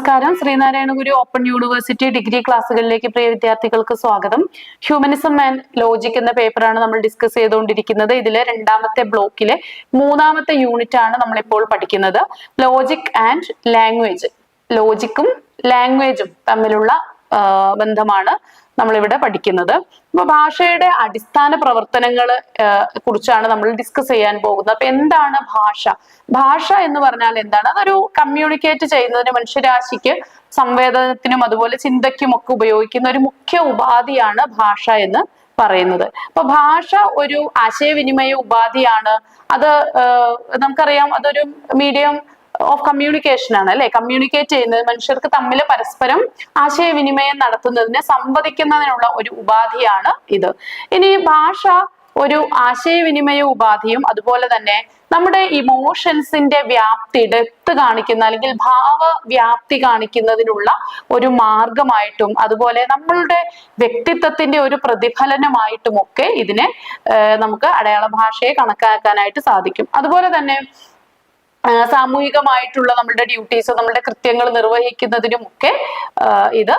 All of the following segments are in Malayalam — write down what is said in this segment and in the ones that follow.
നമസ്കാരം. Sreenarayana Guru open university degree ക്ലാസ്സുകളിലേക്ക് പ്രിയ വിദ്യാർത്ഥികൾക്ക് സ്വാഗതം. ഹ്യൂമനിസം ആൻഡ് ലോജിക് എന്ന പേപ്പറാണ് നമ്മൾ ഡിസ്കസ് ചെയ്തുകൊണ്ടിരിക്കുന്നത്. ഇതിലെ രണ്ടാമത്തെ ബ്ലോക്കിലെ മൂന്നാമത്തെ യൂണിറ്റ് ആണ് നമ്മൾ ഇപ്പോൾ പഠിക്കുന്നത് ലോജിക് ആൻഡ് ലാംഗ്വേജ് ലോജിക്കും ലാംഗ്വേജും തമ്മിലുള്ള ബന്ധമാണ് നമ്മളിവിടെ പഠിക്കുന്നത്. അപ്പൊ ഭാഷയുടെ അടിസ്ഥാന പ്രവർത്തനങ്ങൾ കുറിച്ചാണ് നമ്മൾ ഡിസ്കസ് ചെയ്യാൻ പോകുന്നത്. അപ്പൊ എന്താണ് ഭാഷ? ഭാഷ എന്ന് പറഞ്ഞാൽ എന്താണ്? അതൊരു കമ്മ്യൂണിക്കേറ്റ് ചെയ്യുന്നതിന് മനുഷ്യരാശിക്ക് സംവേദനത്തിനും അതുപോലെ ചിന്തയ്ക്കും ഒക്കെ ഉപയോഗിക്കുന്ന ഒരു മുഖ്യ ഉപാധിയാണ് ഭാഷ എന്ന് പറയുന്നത്. അപ്പൊ ഭാഷ ഒരു ആശയവിനിമയ ഉപാധിയാണ്. അത് നമുക്കറിയാം അതൊരു മീഡിയം ഓഫ് കമ്മ്യൂണിക്കേഷൻ ആണ് അല്ലെ? കമ്മ്യൂണിക്കേറ്റ് ചെയ്യുന്നത് മനുഷ്യർക്ക് തമ്മിൽ പരസ്പരം ആശയവിനിമയം നടത്തുന്നതിന് സംവദിക്കുന്നതിനുള്ള ഒരു ഉപാധിയാണ് ഇത്. ഇനി ഭാഷ ഒരു ആശയവിനിമയ ഉപാധിയും അതുപോലെ തന്നെ നമ്മുടെ ഇമോഷൻസിന്റെ വ്യാപ്തി ഡെപ്ത് കാണിക്കുന്ന അല്ലെങ്കിൽ ഭാവ വ്യാപ്തി കാണിക്കുന്നതിനുള്ള ഒരു മാർഗമായിട്ടും അതുപോലെ നമ്മളുടെ വ്യക്തിത്വത്തിന്റെ ഒരു പ്രതിഫലനമായിട്ടും ഒക്കെ ഇതിനെ നമുക്ക് അടയാള ഭാഷയെ കണക്കാക്കാനായിട്ട് സാധിക്കും. അതുപോലെ തന്നെ സാമൂഹികമായിട്ടുള്ള നമ്മളുടെ ഡ്യൂട്ടീസ് നമ്മളുടെ കൃത്യങ്ങൾ നിർവഹിക്കുന്നതിനും ഒക്കെ ഇത്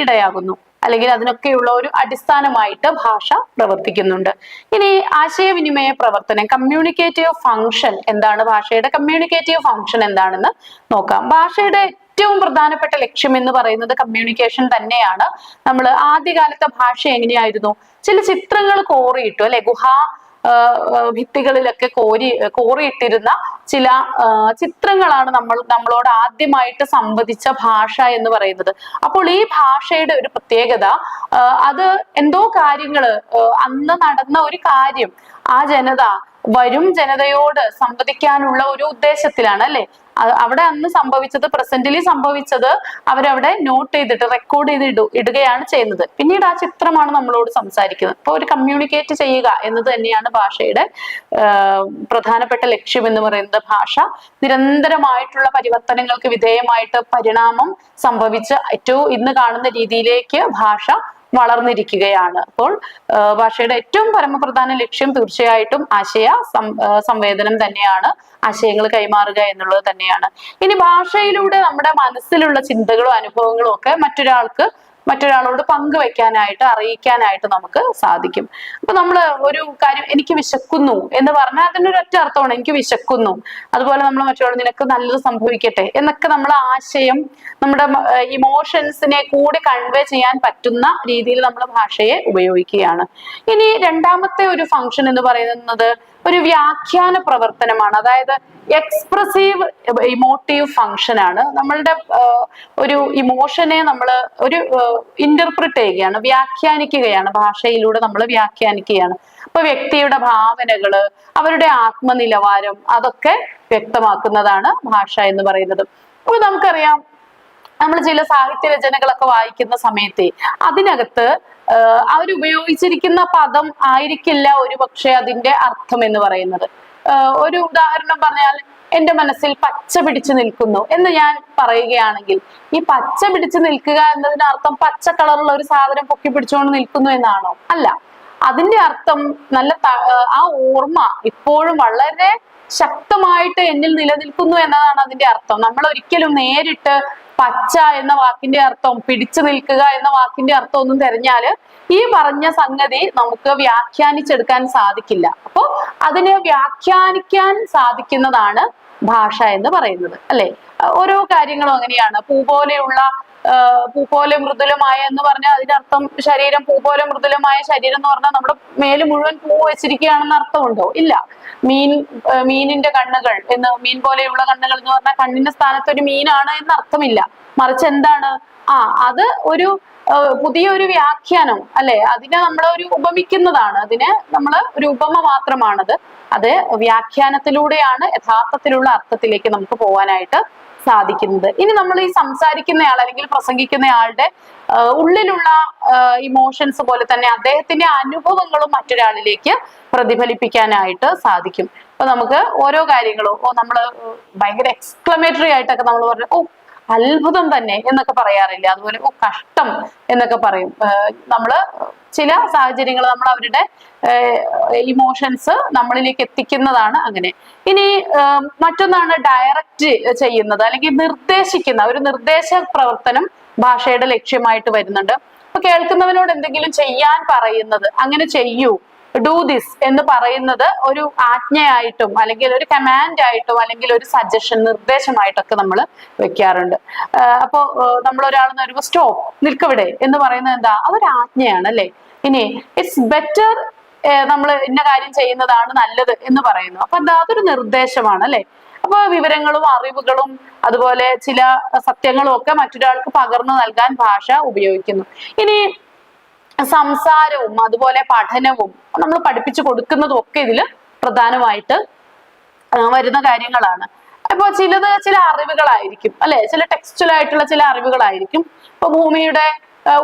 ഇടയാകുന്നു. അല്ലെങ്കിൽ അതിനൊക്കെയുള്ള ഒരു അടിസ്ഥാനമായിട്ട് ഭാഷ പ്രവർത്തിക്കുന്നുണ്ട്. ഇനി ആശയവിനിമയ പ്രവർത്തനം കമ്മ്യൂണിക്കേറ്റീവ് ഫംഗ്ഷൻ എന്താണ് ഭാഷയുടെ കമ്മ്യൂണിക്കേറ്റീവ് ഫംഗ്ഷൻ എന്താണെന്ന് നോക്കാം. ഭാഷയുടെ ഏറ്റവും പ്രധാനപ്പെട്ട ലക്ഷ്യം എന്ന് പറയുന്നത് കമ്മ്യൂണിക്കേഷൻ തന്നെയാണ്. നമ്മൾ ആദ്യകാലത്തെ ഭാഷ എങ്ങനെയായിരുന്നു? ചില ചിത്രങ്ങൾ കോറിയിട്ടു അല്ലെ? ഗുഹാ ഭിത്തികളിലൊക്കെ കോരി കോറിയിട്ടിരുന്ന ചില ചിത്രങ്ങളാണ് നമ്മൾ നമ്മളോട് ആദ്യമായിട്ട് സംവദിച്ച ഭാഷ എന്ന് പറയുന്നത്. അപ്പോൾ ഈ ഭാഷയുടെ ഒരു പ്രത്യേകത അത് എന്തോ കാര്യങ്ങൾ അന്ന് നടന്ന ഒരു കാര്യം ആ ജനത വരും ജനതയോട് സംവദിക്കാനുള്ള ഒരു ഉദ്ദേശത്തിലാണ് അല്ലെ? അവിടെ അന്ന് സംഭവിച്ചത് പ്രസന്റിലി സംഭവിച്ചത് അവരവിടെ നോട്ട് ചെയ്തിട്ട് റെക്കോർഡ് ചെയ്ത് ഇടു ഇടുകയാണ് ചെയ്യുന്നത്. പിന്നീട് ആ ചിത്രമാണ് നമ്മളോട് സംസാരിക്കുന്നത്. അപ്പോൾ ഒരു കമ്മ്യൂണിക്കേറ്റ് ചെയ്യുക എന്നത് തന്നെയാണ് ഭാഷയുടെ പ്രധാനപ്പെട്ട ലക്ഷ്യം എന്ന് പറയുന്നത് ഭാഷ. നിരന്തരമായിട്ടുള്ള പരിവർത്തനങ്ങൾക്ക് വിധേയമായിട്ട് പരിണാമം സംഭവിച്ച് ഏറ്റവും ഇന്ന് കാണുന്ന രീതിയിലേക്ക് ഭാഷ വളർന്നിരിക്കുകയാണ്. അപ്പോൾ ഭാഷയുടെ ഏറ്റവും പരമപ്രധാന ലക്ഷ്യം തീർച്ചയായിട്ടും ആശയ സംവേദനം തന്നെയാണ്. ആശയങ്ങൾ കൈമാറുക എന്നുള്ളത് തന്നെയാണ്. ഇനി ഭാഷയിലൂടെ നമ്മുടെ മനസ്സിലുള്ള ചിന്തകളും അനുഭവങ്ങളും ഒക്കെ മറ്റൊരാൾക്ക് മറ്റൊരാളോട് പങ്കുവെക്കാനായിട്ട് അറിയിക്കാനായിട്ട് നമുക്ക് സാധിക്കും. അപ്പൊ നമ്മൾ ഒരു കാര്യം എനിക്ക് വിശക്കുന്നു എന്ന് പറഞ്ഞാൽ അതിനൊരു ഒറ്റ അർത്ഥമാണ് എനിക്ക് വിശക്കുന്നു. അതുപോലെ നമ്മൾ മറ്റൊരാൾ നിനക്ക് നല്ലത് സംഭവിക്കട്ടെ എന്നൊക്കെ നമ്മൾ ആശയം നമ്മുടെ ഇമോഷൻസിനെ കൂടി കൺവേ ചെയ്യാൻ പറ്റുന്ന രീതിയിൽ നമ്മൾ ഭാഷയെ ഉപയോഗിക്കുകയാണ്. ഇനി രണ്ടാമത്തെ ഒരു ഫംഗ്ഷൻ എന്ന് പറയുന്നത് ഒരു വ്യാഖ്യാന പ്രവർത്തനമാണ്. അതായത് എക്സ്പ്രസീവ് ഇമോട്ടീവ് ഫംഗ്ഷൻ ആണ്. നമ്മളുടെ ഒരു ഇമോഷനെ നമ്മൾ ഒരു ഇന്റർപ്രിറ്റ് ചെയ്യുകയാണ് വ്യാഖ്യാനിക്കുകയാണ് ഭാഷയിലൂടെ നമ്മൾ വ്യാഖ്യാനിക്കുകയാണ്. അപ്പൊ വ്യക്തിയുടെ ഭാവനകൾ അവരുടെ ആത്മനിലവാരം അതൊക്കെ വ്യക്തമാക്കുന്നതാണ് ഭാഷ എന്ന് പറയുന്നത്. അപ്പൊ നമുക്കറിയാം നമ്മൾ ചില സാഹിത്യ രചനകളൊക്കെ വായിക്കുന്ന സമയത്തെ അതിനകത്ത് അവരുപയോഗിച്ചിരിക്കുന്ന പദം ആയിരിക്കില്ല ഒരു പക്ഷെ അതിന്റെ അർത്ഥം എന്ന് പറയുന്നത്. ഒരു ഉദാഹരണം പറഞ്ഞാൽ എന്റെ മനസ്സിൽ പച്ച പിടിച്ചു നിൽക്കുന്നു എന്ന് ഞാൻ പറയുകയാണെങ്കിൽ ഈ പച്ച പിടിച്ചു നിൽക്കുക എന്നതിന് അർത്ഥം പച്ച കളറുള്ള ഒരു സാധനം പൊക്കി പിടിച്ചുകൊണ്ട് നിൽക്കുന്നു എന്നാണോ? അല്ല. അതിന്റെ അർത്ഥം നല്ല ആ ഓർമ്മ ഇപ്പോഴും വളരെ ശക്തമായിട്ട് എന്നിൽ നിലനിൽക്കുന്നു എന്നതാണ് അതിന്റെ അർത്ഥം. നമ്മൾ ഒരിക്കലും നേരിട്ട് പച്ച എന്ന വാക്കിന്റെ അർത്ഥം പിടിച്ചു നിൽക്കുക എന്ന വാക്കിന്റെ അർത്ഥം ഒന്നും തെരഞ്ഞാൽ ഈ പറഞ്ഞ സംഗതി നമുക്ക് വ്യാഖ്യാനിച്ചെടുക്കാൻ സാധിക്കില്ല. അപ്പോ അതിനെ വ്യാഖ്യാനിക്കാൻ സാധിക്കുന്നതാണ് ഭാഷ എന്ന് പറയുന്നത് അല്ലെ? ഓരോ കാര്യങ്ങളും അങ്ങനെയാണ്. പൂ പോലെയുള്ള പൂ പോലെ മൃദുലമായ എന്ന് പറഞ്ഞാൽ അതിനർത്ഥം ശരീരം പൂ പോലെ മൃദുലമായ ശരീരം എന്ന് പറഞ്ഞാൽ നമ്മുടെ മേൽ മുഴുവൻ പൂ വെച്ചിരിക്കുകയാണെന്ന് അർത്ഥമുണ്ടോ? ഇല്ല. മീൻ മീനിന്റെ കണ്ണുകൾ എന്ന് മീൻ പോലെയുള്ള കണ്ണുകൾ എന്ന് പറഞ്ഞാൽ കണ്ണിന്റെ സ്ഥാനത്ത് ഒരു മീനാണ് എന്ന് അർത്ഥമില്ല മറിച്ച് എന്താണ്? ആ അത് ഒരു പുതിയൊരു വ്യാഖ്യാനം അല്ലെ? അതിനെ നമ്മൾ ഒരു ഉപമിക്കുന്നതാണ്. അതിന് നമ്മൾ ഒരു ഉപമ മാത്രമാണത്. അത് വ്യാഖ്യാനത്തിലൂടെയാണ് യഥാർത്ഥത്തിലുള്ള അർത്ഥത്തിലേക്ക് നമുക്ക് പോകാനായിട്ട് സാധിക്കുന്നത്. ഇനി നമ്മൾ ഈ സംസാരിക്കുന്നയാൾ അല്ലെങ്കിൽ പ്രസംഗിക്കുന്നയാളുടെ ഉള്ളിലുള്ള ഇമോഷൻസ് പോലെ തന്നെ അദ്ദേഹത്തിന്റെ അനുഭവങ്ങളും മറ്റൊരാളിലേക്ക് പ്രതിഫലിപ്പിക്കാനായിട്ട് സാധിക്കും. അപ്പൊ നമുക്ക് ഓരോ കാര്യങ്ങളും ഓ നമ്മൾ ഭയങ്കര എക്സ്ക്ലമേറ്ററി ആയിട്ടൊക്കെ നമ്മൾ പറഞ്ഞു ഓ അത്ഭുതം തന്നെ എന്നൊക്കെ പറയാറില്ല. അതുപോലെ കഷ്ടം എന്നൊക്കെ പറയും. നമ്മൾ ചില സാഹചര്യങ്ങൾ നമ്മൾ അവരുടെ ഇമോഷൻസ് നമ്മളിലേക്ക് എത്തിക്കുന്നതാണ് അങ്ങനെ. ഇനി മറ്റൊന്നാണ് ഡയറക്റ്റ് ചെയ്യുന്നത് അല്ലെങ്കിൽ നിർദ്ദേശിക്കുന്ന ഒരു നിർദ്ദേശ പ്രവർത്തനം ഭാഷയുടെ ലക്ഷ്യമായിട്ട് വരുന്നുണ്ട്. അപ്പൊ കേൾക്കുന്നവനോട് എന്തെങ്കിലും ചെയ്യാൻ പറയുന്നത് അങ്ങനെ ചെയ്യൂ. ഡു ദിസ് എന്ന് പറയുന്നത് ഒരു ആജ്ഞയായിട്ടും അല്ലെങ്കിൽ ഒരു കമാൻഡ് ആയിട്ടും അല്ലെങ്കിൽ ഒരു സജഷൻ നിർദ്ദേശമായിട്ടൊക്കെ നമ്മൾ വെക്കാറുണ്ട്. അപ്പോൾ അപ്പോ നമ്മൾ ഒരാൾ വരുമ്പോൾ സ്റ്റോപ്പ് നിൽക്കവിടെ എന്ന് പറയുന്നത് എന്താ? അതൊരു ആജ്ഞയാണ് അല്ലെ? ഇനി ഇറ്റ്സ് ബെറ്റർ നമ്മൾ ഇന്ന കാര്യം ചെയ്യുന്നതാണ് നല്ലത് എന്ന് പറയുന്നു. അപ്പൊ എന്താ? അതൊരു നിർദ്ദേശമാണ് അല്ലെ? അപ്പൊ വിവരങ്ങളും അറിവുകളും അതുപോലെ ചില സത്യങ്ങളും ഒക്കെ മറ്റൊരാൾക്ക് പകർന്നു നൽകാൻ ഭാഷ ഉപയോഗിക്കുന്നു. ഇനി സംസാരവും അതുപോലെ പഠനവും നമ്മൾ പഠിപ്പിച്ചു കൊടുക്കുന്നതും ഒക്കെ ഇതിൽ പ്രധാനമായിട്ട് വരുന്ന കാര്യങ്ങളാണ്. അപ്പൊ ചിലത് ചില അറിവുകളായിരിക്കും അല്ലെ? ചില ടെക്സ്റ്റുവൽ ആയിട്ടുള്ള ചില അറിവുകളായിരിക്കും. ഇപ്പൊ ഭൂമിയുടെ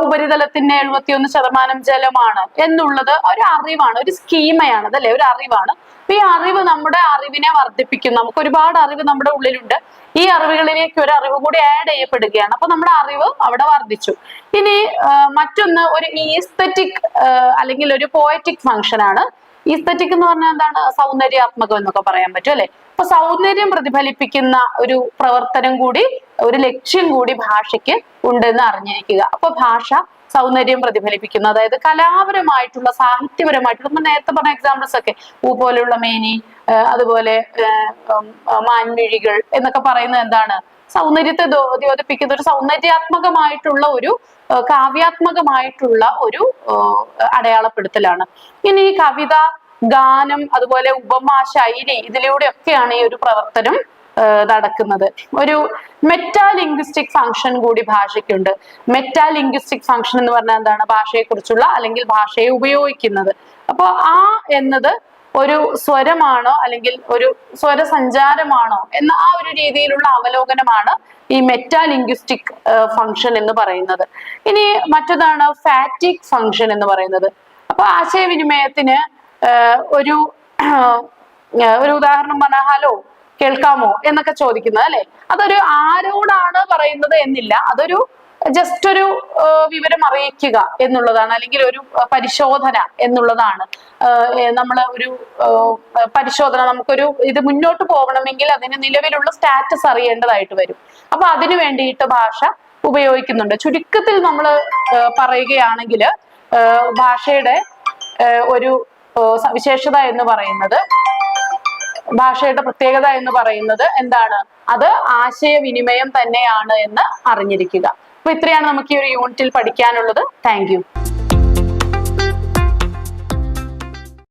ഉപരിതലത്തിന്റെ എഴുപത്തിയൊന്ന് ശതമാനം ജലമാണ് എന്നുള്ളത് ഒരു അറിവാണ് ഒരു സ്കീമയാണ് അതല്ലേ? ഒരു അറിവാണ്. ഈ അറിവ് നമ്മുടെ അറിവിനെ വർദ്ധിപ്പിക്കും. നമുക്ക് ഒരുപാട് അറിവ് നമ്മുടെ ഉള്ളിലുണ്ട്. ഈ അറിവുകളിലേക്ക് ഒരു അറിവ് കൂടി ആഡ് ചെയ്യപ്പെടുകയാണ്. അപ്പൊ നമ്മുടെ അറിവ് അവിടെ വർദ്ധിച്ചു. ഇനി മറ്റൊന്ന് ഒരു ഈസ്തറ്റിക് അല്ലെങ്കിൽ ഒരു പോയറ്റിക് ഫംഗ്ഷൻ ആണ്. ഈസ്തറ്റിക് എന്ന് പറഞ്ഞാൽ എന്താണ്? സൗന്ദര്യാത്മകം എന്നൊക്കെ പറയാൻ പറ്റും അല്ലെ? അപ്പൊ സൗന്ദര്യം പ്രതിഫലിപ്പിക്കുന്ന ഒരു പ്രവർത്തനം കൂടി ഒരു ലക്ഷ്യം കൂടി ഭാഷയ്ക്ക് ഉണ്ടെന്ന് അറിഞ്ഞിരിക്കുക. അപ്പൊ ഭാഷ സൗന്ദര്യം പ്രതിഫലിപ്പിക്കുന്നു. അതായത് കലാപരമായിട്ടുള്ള സാഹിത്യപരമായിട്ടുള്ള നമ്മൾ നേരത്തെ പറഞ്ഞ എക്സാമ്പിൾസ് ഒക്കെ പൂ പോലെയുള്ള മേനി അതുപോലെ മാൻമിഴികൾ എന്നൊക്കെ പറയുന്നത് എന്താണ്? സൗന്ദര്യത്തെ ദ്യോ- ദ്യോതിപ്പിക്കുന്ന ഒരു സൗന്ദര്യാത്മകമായിട്ടുള്ള ഒരു കാവ്യാത്മകമായിട്ടുള്ള ഒരു അടയാളപ്പെടുത്തലാണ്. ഇനി ഈ കവിത ഗാനം അതുപോലെ ഉപമ ശൈലി ഇതിലൂടെയൊക്കെയാണ് ഈ ഒരു പ്രവർത്തനം നടക്കുന്നത്. ഒരു മെറ്റാ ലിംഗ്വിസ്റ്റിക് ഫംഗ്ഷൻ കൂടി ഭാഷയ്ക്കുണ്ട്. മെറ്റാ ലിംഗ്വിസ്റ്റിക് ഫംഗ്ഷൻ എന്ന് പറഞ്ഞാൽ എന്താണ്? ഭാഷയെ കുറിച്ചുള്ള അല്ലെങ്കിൽ ഭാഷയെ ഉപയോഗിക്കുന്നത്. അപ്പോൾ ആ എന്നത് ഒരു സ്വരമാണോ അല്ലെങ്കിൽ ഒരു സ്വരസഞ്ചാരമാണോ എന്ന ആ ഒരു രീതിയിലുള്ള അവലോകനമാണ് ഈ മെറ്റാ ലിംഗ്വിസ്റ്റിക് ഫംഗ്ഷൻ എന്ന് പറയുന്നത്. ഇനി മറ്റൊന്നാണ് ഫാറ്റിക് ഫംഗ്ഷൻ എന്ന് പറയുന്നത്. അപ്പൊ ആശയവിനിമയത്തിന് ഒരു ഒരു ഉദാഹരണം പറഞ്ഞാൽ ഹലോ കേൾക്കാമോ? എന്നൊക്കെ ചോദിക്കുന്നത് അല്ലെ? അതൊരു ആരോടാണ് പറയുന്നത് എന്നില്ല. അതൊരു ജസ്റ്റ് ഒരു വിവരം അറിയിക്കുക എന്നുള്ളതാണ് അല്ലെങ്കിൽ ഒരു പരിശോധന എന്നുള്ളതാണ്. നമ്മൾ ഒരു പരിശോധന നമുക്കൊരു ഇത് മുന്നോട്ട് പോകണമെങ്കിൽ അതിന് നിലവിലുള്ള സ്റ്റാറ്റസ് അറിയേണ്ടതായിട്ട് വരും. അപ്പൊ അതിനു വേണ്ടിയിട്ട് ഭാഷ ഉപയോഗിക്കുന്നുണ്ട്. ചുരുക്കത്തിൽ നമ്മൾ പറയുകയാണെങ്കിൽ ഭാഷയുടെ ഒരു സവിശേഷത എന്ന് പറയുന്നത് ഭാഷയുടെ പ്രത്യേകത എന്ന് പറയുന്നത് എന്താണ്? അത് ആശയവിനിമയം തന്നെയാണ് എന്ന് അറിഞ്ഞിരിക്കുക. അപ്പൊ ഇത്രയാണ് നമുക്ക് ഈ ഒരു യൂണിറ്റിൽ പഠിക്കാനുള്ളത്. താങ്ക്